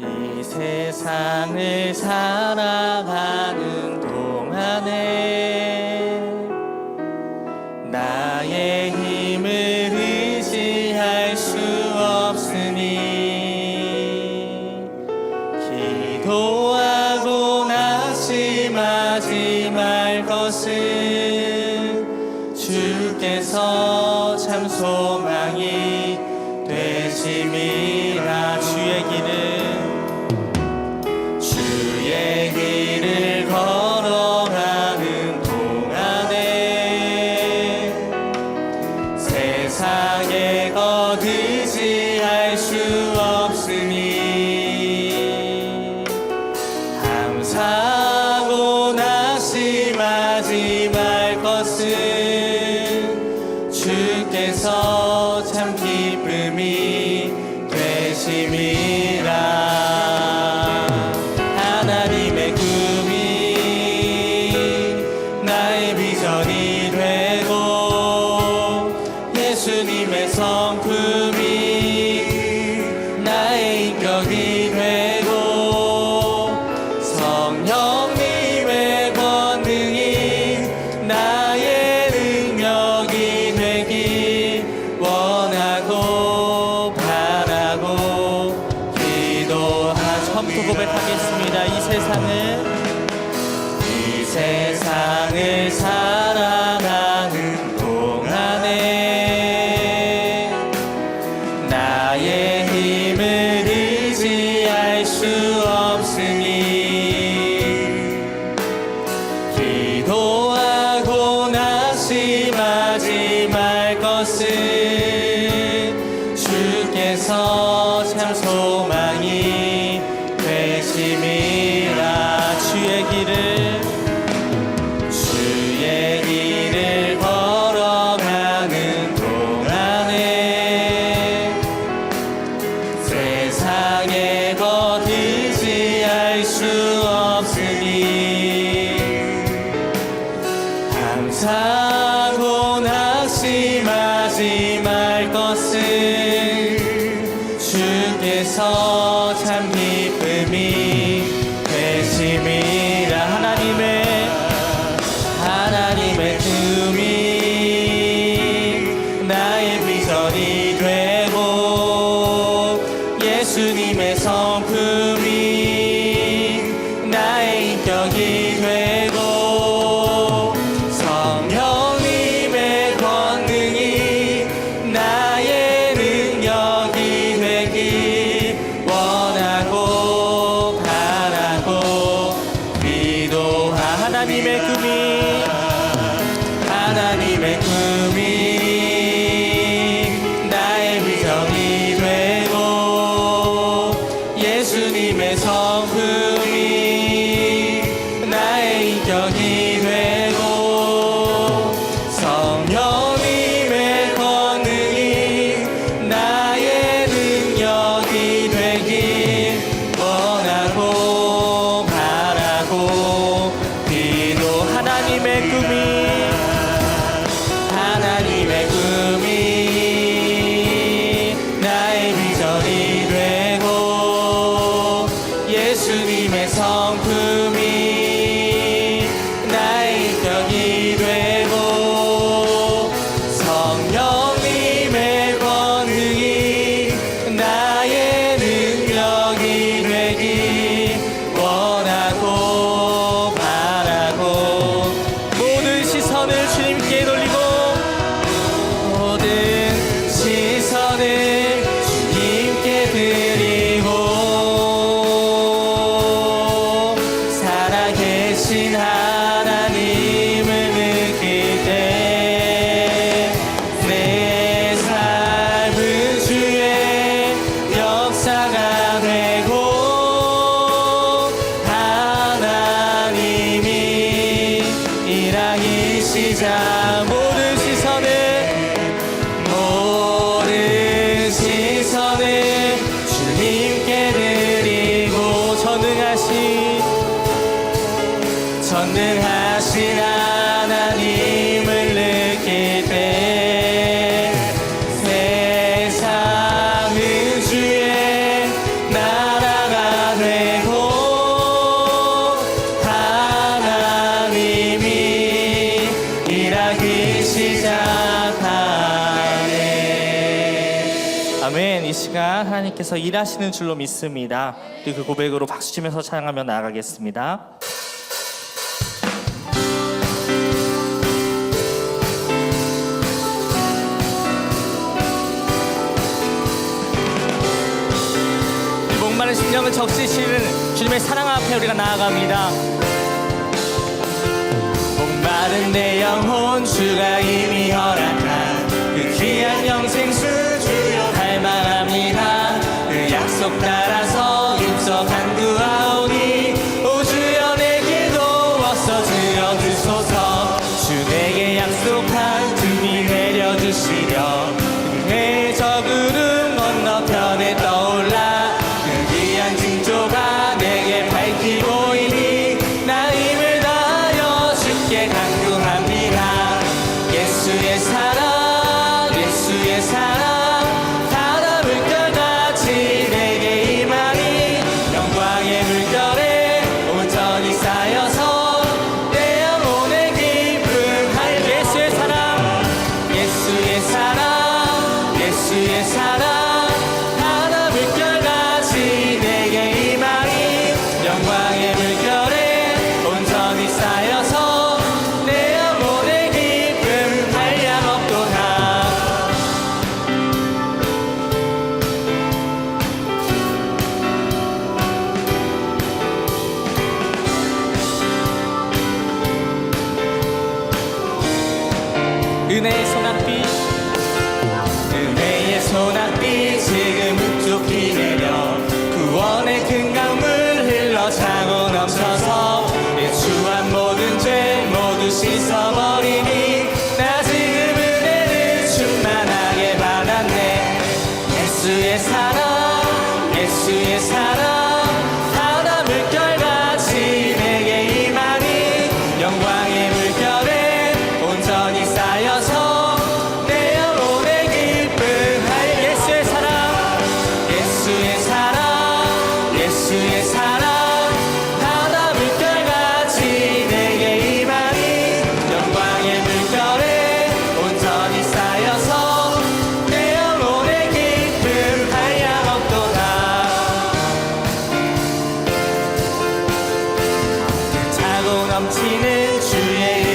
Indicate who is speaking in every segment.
Speaker 1: 이 세상을 살아가는 나의 비전이 돼. 인정해 하나님께서 일하시는 줄로 믿습니다. 우리 그 고백으로 박수 치면서 찬양하며 나아가겠습니다. 목마른 심령을 적시시는 주님의 사랑 앞에 우리가 나아갑니다. 목마른 내 영혼 주가 이미 허락 예수의 사랑. 예수의 사랑 예수의 사랑. 넘치는 주의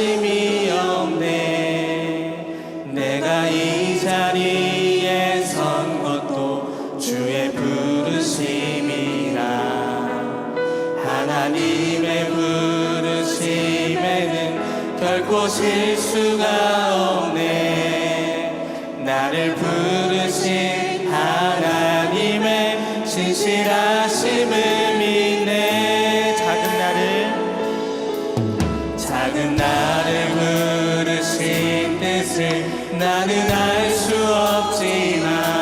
Speaker 1: see me 나는 알 수 없지만